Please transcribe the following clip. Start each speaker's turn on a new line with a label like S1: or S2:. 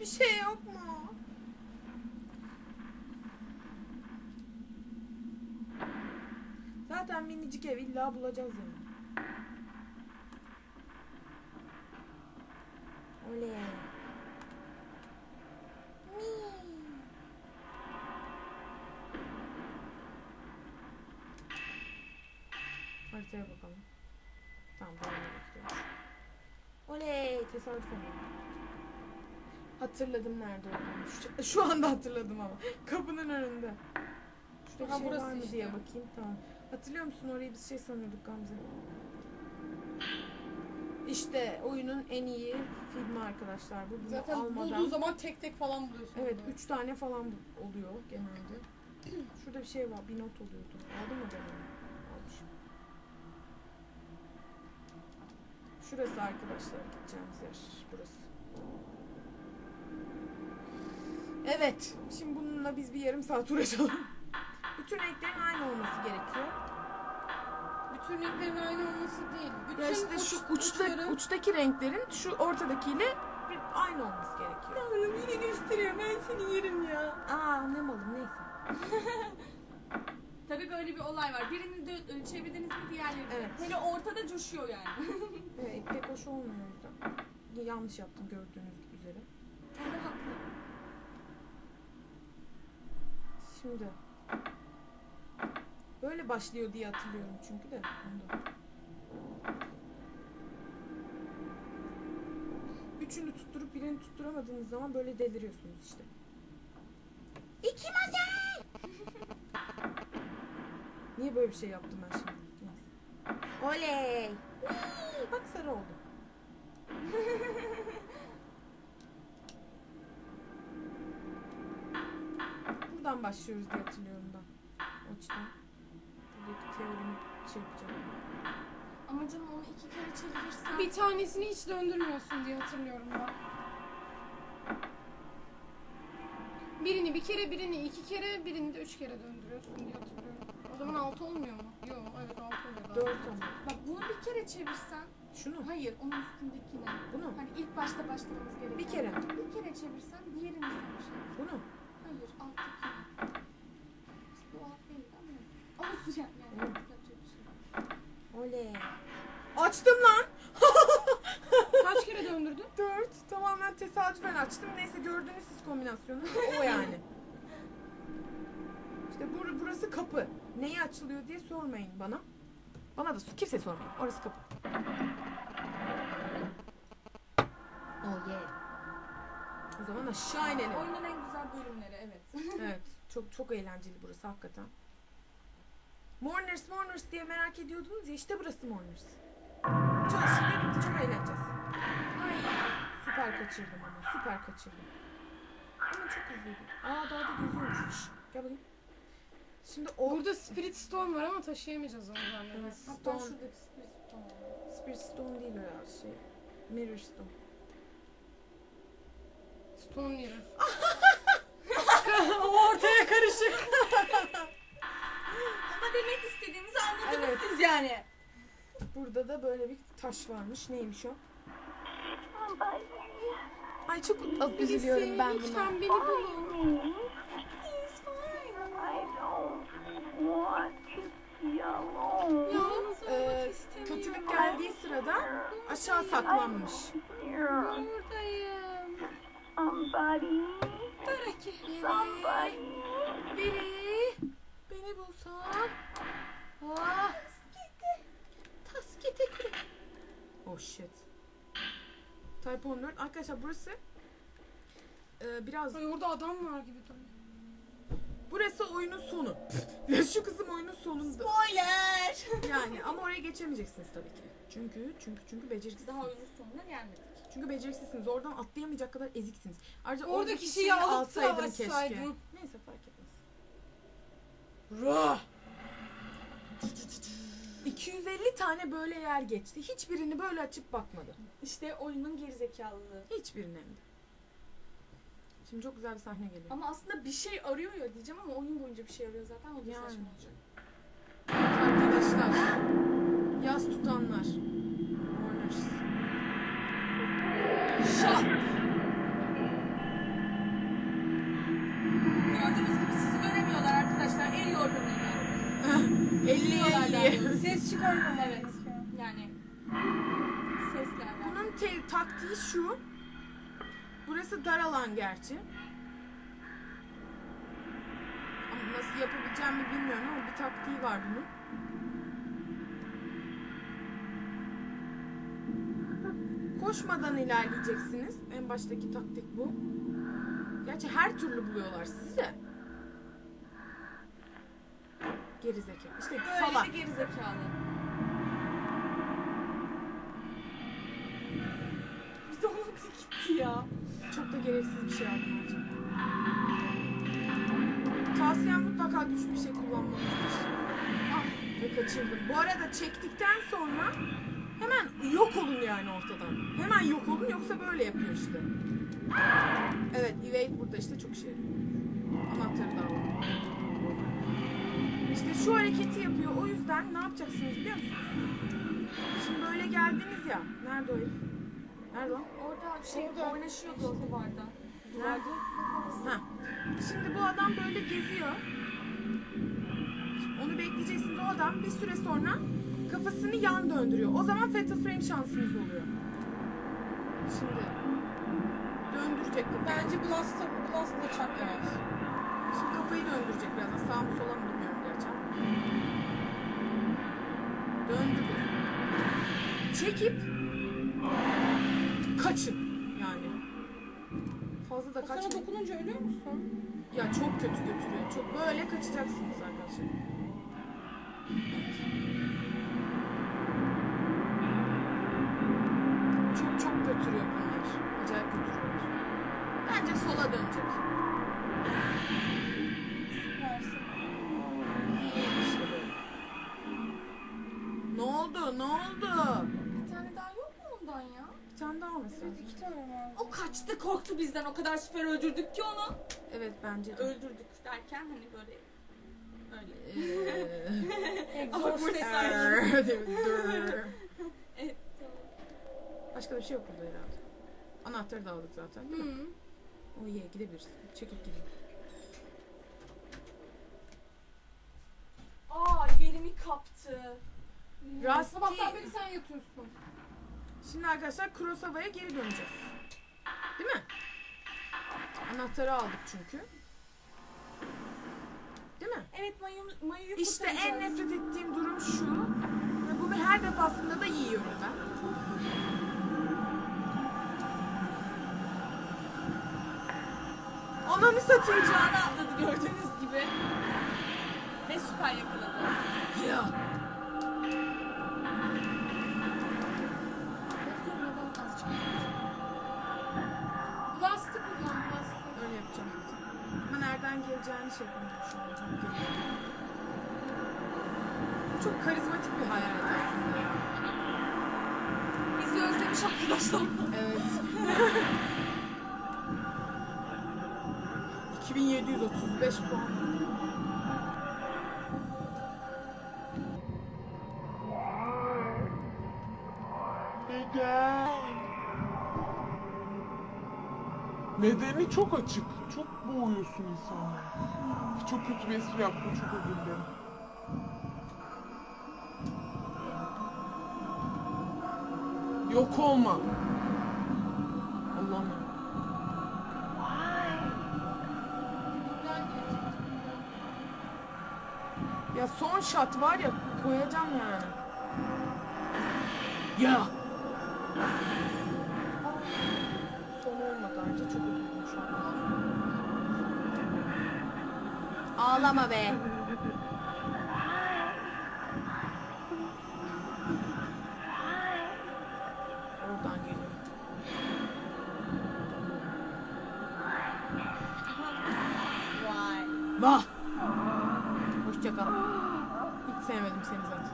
S1: Hiçbir şey yok mu? Zaten minicik ev illa bulacağız yani. Oley. Haritaya bakalım. Tamam devam bekliyoruz. Oley tesadüf oldu. Hatırladım nerede olduğunu. Şu, şu anda hatırladım ama. Kapının önünde. Şurada
S2: Ha,
S1: bir şey
S2: burası
S1: var mı
S2: işte.
S1: diye bakayım. Tamam. Hatırlıyor musun orayı biz şey sanıyorduk Gamze. İşte oyunun en iyi filmi arkadaşlar. Bu bunu
S2: Zaten
S1: almadan.
S2: bulduğu zaman tek tek falan buluyorsun.
S1: Evet
S2: böyle.
S1: üç tane falan oluyor genelde. Şurada bir şey var. Bir not oluyordu. Aldın mı ben onu? Almışım. Şurası arkadaşlar gideceğimiz yer. Burası. Evet. Şimdi bununla biz bir yarım saat uğraşalım. Bütün renklerin aynı olması gerekiyor.
S2: Bütün renklerin aynı olması değil. Bütün
S1: Ya işte şu
S2: uç-
S1: uçta,
S2: uçları-
S1: uçtaki renklerin şu ortadakiyle bir aynı olması gerekiyor.
S2: Yavrum yine gösteriyor. Ben seni yerim ya.
S1: Aa anlamadım neyse.
S3: Tabii böyle bir olay var. Birini de e, çevirdiniz mi diğerleri. de.
S1: Evet.
S3: Hele ortada coşuyor yani.
S1: Evet pek hoş olmuyor o yüzden. Yanlış yaptım gördüğünüz üzere.
S3: Tabii haklı.
S1: Şimdi. Böyle başlıyor diye hatırlıyorum çünkü de. Üçünü tutturup birini tutturamadığınız zaman böyle deliriyorsunuz işte. İki masa! Niye böyle bir şey yaptım ben şimdi? Neyse. Oley! Bak sarı oldu. Buradan başlıyoruz diye hatırlıyorum ben. O açıdan. Buradaki teorimi şey yapacağım.
S3: Ama canım onu iki kere çevirirsen.
S2: Bir tanesini hiç döndürmüyorsun diye hatırlıyorum ben. Birini bir kere, birini iki kere, birini de üç kere döndürüyorsun diye hatırlıyorum. O zaman altı olmuyor mu? Yok, evet altı oluyor.
S1: Dört ama.
S3: Bak bunu bir kere çevirsen.
S1: Şunu.
S3: Hayır onun üstündekine.
S1: Bunu.
S3: Hani ilk başta başlamamız gerekiyor.
S1: Bir kere.
S3: Bir kere çevirsen diğerini şey.
S1: Bunu.
S3: Hayır alttaki. İşte bu alt değil ama. Yani. yapacak bir şey. yok.
S1: Oley. Açtım lan.
S2: Kaç kere döndürdün?
S1: Dört. Tamamen tesadüfen açtım. Neyse gördünüz siz kombinasyonu. O yani. İşte bur burası kapı. Neyi açılıyor diye sormayın bana. Bana da kimse sormayın. Orası kapı. Oh yeah. O zaman aşağı inelim.
S3: Oyunun en güzel bölümleri evet.
S1: Evet. Çok çok eğlenceli burası hakikaten. Mourners Mourners diye merak ediyordunuz ya işte burası Mourners. Çalışın bitti çok eğleneceğiz. Ay süper kaçırdım ama süper kaçırdım. Ama çok hızlıydı. Aa daha da geziyormuş. Gel bakayım. Şimdi o
S2: Burada Spirit Stone var ama taşıyamayacağız onu zannediyorum.
S1: Evet,
S3: Hatta
S1: Stone,
S3: şuradaki sürpriz tamam.
S1: Spirit Stone değil o ya şey. Mirror Stone.
S2: Stone Mirror. o ortaya karışık.
S3: Yani.
S1: Burada da böyle bir taş varmış. Neymiş o? Ay çok üzülüyorum ben buna.
S2: Lütfen beni bulun.
S4: I don't want to be alone
S2: Yalnız
S1: Ee,
S2: olmak istemiyorum.
S1: kötülük geldiği sırada aşağı saklanmış.
S2: Buradayım.
S4: Somebody.
S1: Biri beni bulsa. Ah. Oh shit. Type 14. Arkadaşlar burası e, biraz
S2: Ay orada adam var gibi duruyor.
S1: burası oyunun sonu. Şu kısım oyunun sonunda.
S3: Spoiler.
S1: Yani ama oraya geçemeyeceksiniz tabii ki. Çünkü çünkü çünkü beceriksizsiniz.
S3: Daha oyunun sonuna gelmedik.
S1: Çünkü beceriksizsiniz. Oradan atlayamayacak kadar eziksiniz. Ayrıca
S2: Oradaki
S1: oradaki
S2: şeyi
S1: alsaydım keşke. Neyse fark etmez. Rah! 250 tane böyle yer geçti. Hiçbirini böyle açıp bakmadı.
S3: İşte oyunun gerizekalılığı.
S1: Hiçbirini hem de. Şimdi çok güzel bir sahne geliyor.
S3: Ama aslında bir şey arıyor ya diyeceğim ama oyun boyunca bir şey arıyor zaten o da
S1: Yani.
S3: saçma olacak.
S1: Arkadaşlar. Yaz tutanlar. Warners. Şak!
S5: Ses çıkarmam
S3: Evet. Yani seslerden.
S1: Bunun te- taktiği şu. Burası dar alan gerçi. Ama nasıl yapabileceğimi bilmiyorum ama bir taktiği var bunun. Koşmadan ilerleyeceksiniz. En baştaki taktik bu. Gerçi her türlü buluyorlar sizi de. Gerizekalı. İşte salak.
S3: Böyle bir gerizekalı. Bir de onun biri gitti ya.
S1: Çok da gereksiz bir şey aldım hocam. Tavsiyem mutlaka güçlü bir şey kullanmanızdır. Ah, ve kaçırdım. Bu arada çektikten sonra hemen yok olun yani ortadan. Hemen yok olun yoksa böyle yapıyor işte. Evet, evade burada işte çok şey. Anahtarı da aldım. İşte şu hareketi yapıyor. O yüzden ne yapacaksınız biliyor musunuz? Şimdi böyle geldiniz ya. Nerede o herif? Nerede o?
S3: Orada şey
S2: Orada.
S3: oynaşıyordu o duvarda.
S1: Nerede? Ha. Şimdi bu adam böyle geziyor. Şimdi onu bekleyeceksiniz. O adam bir süre sonra kafasını yan döndürüyor. O zaman fatal frame şansınız oluyor. Şimdi döndürecek.
S2: Bence Blast'a Blast'la çakmak.
S1: Şimdi kafayı döndürecek birazdan. Sağ mı sola mı Döndürdü. Çekip kaçın yani. Fazla da
S2: O sana
S1: kaçmayın.
S2: dokununca ölüyor musun?
S1: Ya çok kötü götürüyor. Çok böyle kaçacaksınız arkadaşlar. Çok çok götürüyor bunlar. Acayip götürüyorlar. Bence sola dönecek. Lazım.
S2: iki tane var.
S3: O kaçtı korktu bizden o kadar süper öldürdük ki onu.
S1: Evet bence de.
S3: Öldürdük derken hani böyle öyle. Evet tamam.
S1: Başka bir şey yok burada herhalde. Anahtarı da aldık zaten.
S2: Hı.
S1: O iyi gidebilirsin. Çekip gidin.
S3: Aa yerimi kaptı.
S1: Rusty.
S2: Sabahtan beri sen yatıyorsun.
S1: Şimdi arkadaşlar Kurosawa'ya geri döneceğiz. Değil mi? Anahtarı aldık çünkü. Değil mi?
S3: Evet Mayu, Mayu'yu
S1: İşte en nefret ettiğim durum şu. Ve bunu her defasında da yiyorum ben. Ananı satayım.
S3: Canı atladı gördüğünüz gibi. Ve süper yakaladı.
S1: Ya. Nereden geleceğini şey yapamıyorum şu an. Tam geliyor. Bu çok karizmatik bir hayalet aslında. ya.
S3: Bizi özlemiş arkadaşlar.
S1: Evet. 2735 puan.
S6: Nedeni çok açık. Çok boğuyorsun insanları. Çok kötü bir espri yaptım. Çok özür dilerim. Yok olma. Allah'ım. ya.
S1: Son shot var ya koyacağım yani. Ya. Son olmadı ayrıca çok üzüldüm şu an. Ağlama be. Oradan geliyor.
S3: Vay.
S1: Vah. Hoşça kal. Hiç sevmedim seni zaten.